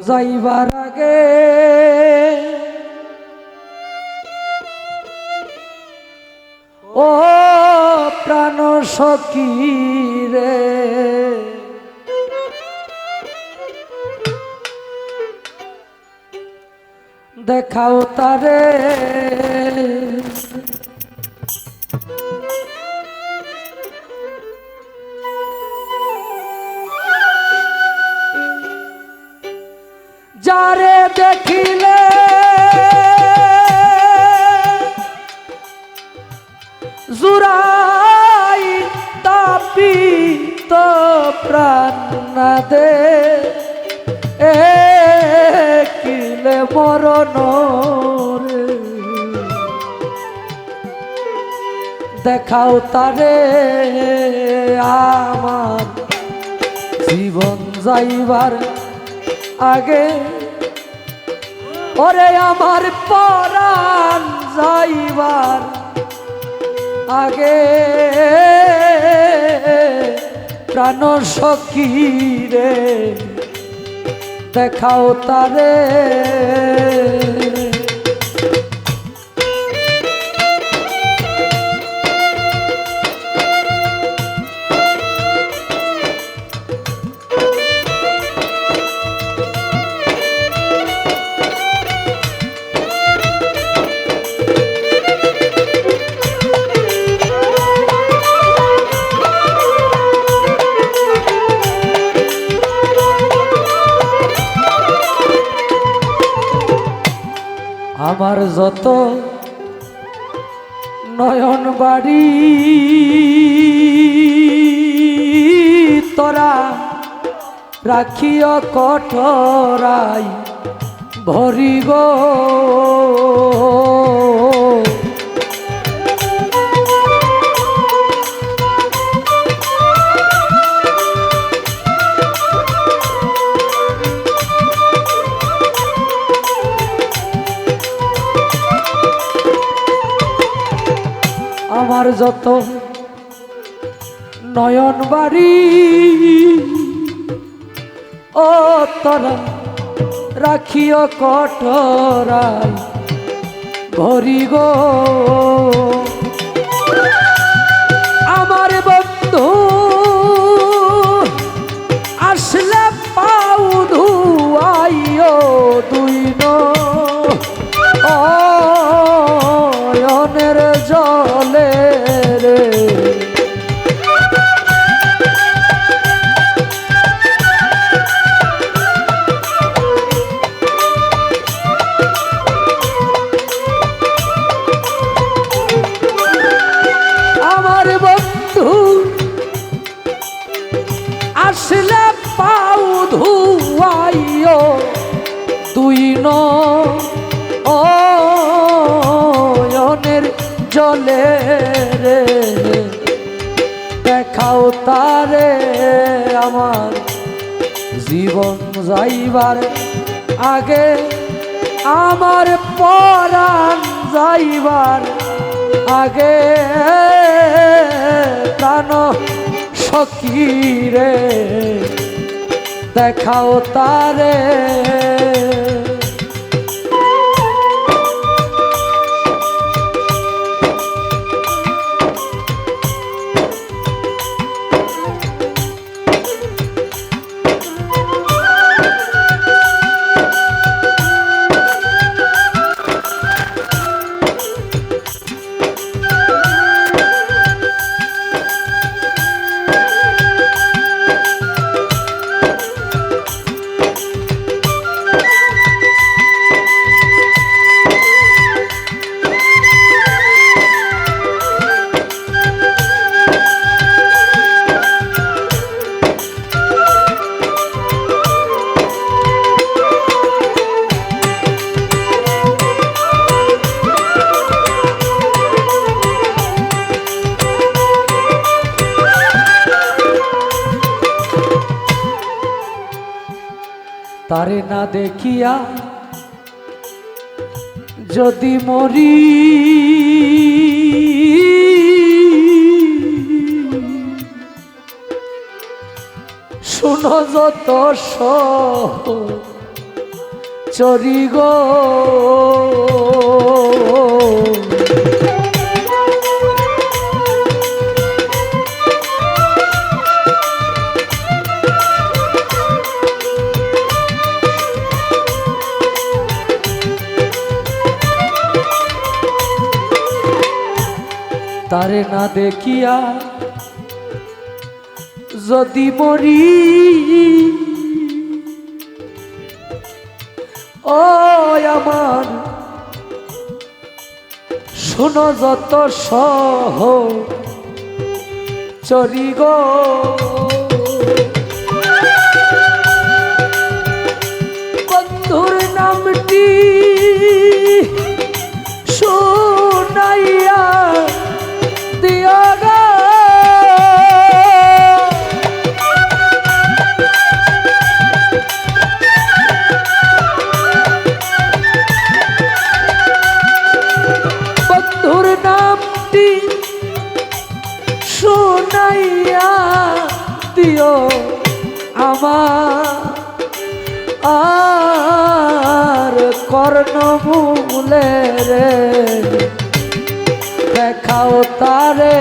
যাইবার আগে ও প্রাণ সখী রে দেখাও তারে দেখিলে। জুরাই তাপিত প্রাণ না দে। কিলে মরণ দেখাও তারে আমার জীবন যাইবার আগে ওরে আমার পরাণ যাইবার আগে প্রাণ সখী রে দেখাও তারে। যত নয়ন বাড়ি তোরা রাখিও কঠরাই ভরি আমার যত নয়ন বাড়ি, ও তোরা রাখিও কঠরাই ভরি গো। আমার বন্ধু, আসলে পাউ ধুয়াইও যাইবার আগে আমার পরাণ যাইবার আগে প্রাণ সকিরে দেখাও তারে। তারে না দেখিয়া যদি মরি। শুনো যত চরি গো তারে না দেখিয়া যদি মরি ও আমার শোনো যত সহ চরি গো। বন্ধুর নামটি কর্ণমূলে রে, দেখাও তারে।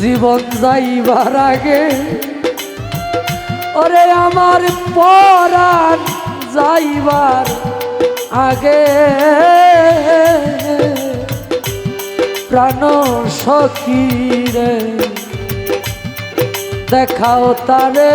জীবন যাইবার আগে, ওরে আমার পরাণ যাইবার আগে। প্রাণ সখী রে, দেখাও তারে।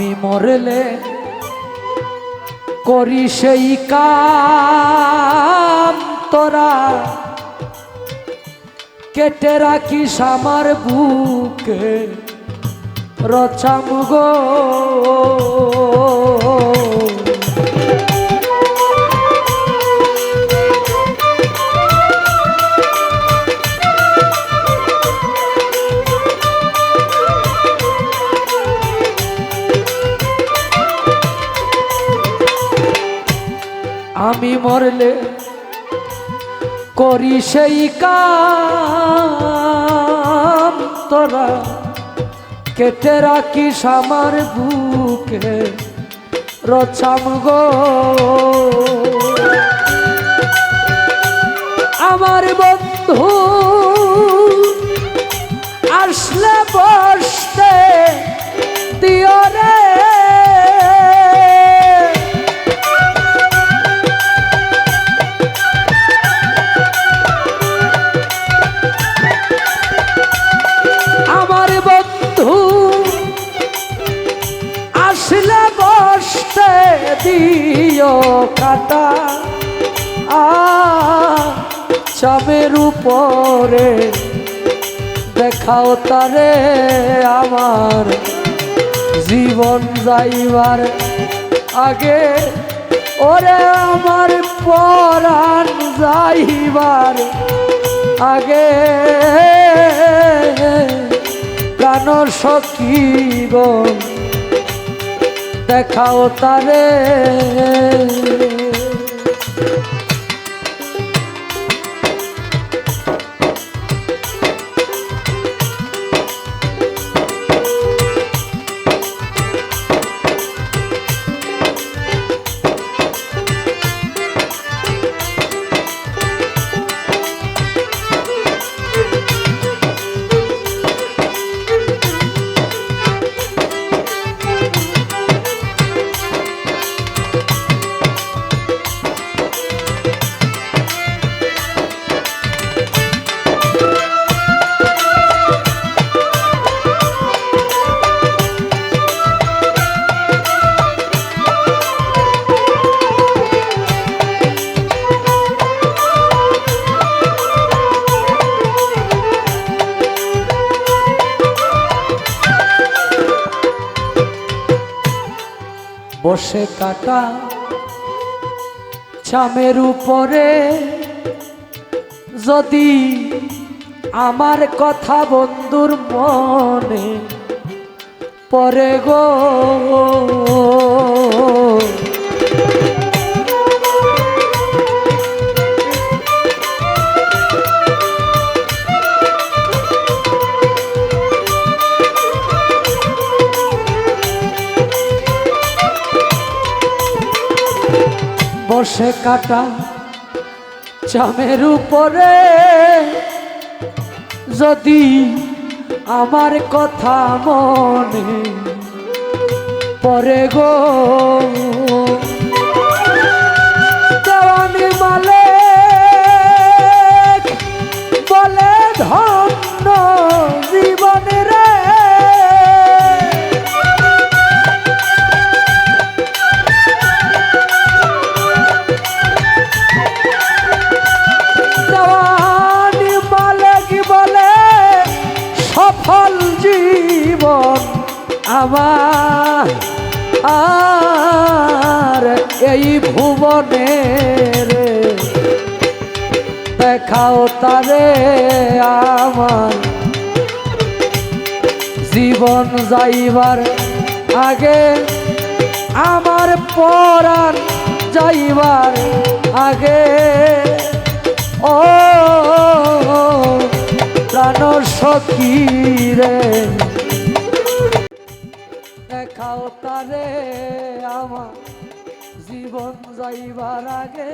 আমি মরলে করি সেই কাম তোরা। কেটে রাখিস আমার বুকে রচাম গো। করি সেই কাম তোরা। কেটে রাখিস আমার বুকে রছাম গো। আমার বন্ধু, আসলে বসতে দিও উপরে দেখাও তারে আমার জীবন যাইবার আগে। ওরে আমার পরাণ যাইবার আগে। প্রাণ সকিব দেখাও তারে বসে কাটা চামের উপরে। যদি আমার কথা বন্ধুর মনে পরে গো। বসে কাটা চামের উপরে। যদি আমার কথা মনে পরে গো। দেওয়ানি মালে জীবন আমার আর এই ভুবনে রে দেখাও তারে আমার। জীবন যাইবার আগে আমার পরাণ যাইবার আগে। ও প্রাণ সখী রে। দেখাও তারে আমার জীবন যাইবার আগে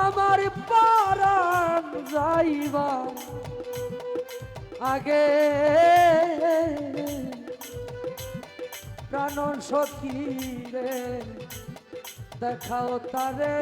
আমার পরাণ যাইবার আগে। প্রাণ সখী রে, দেখাও তারে।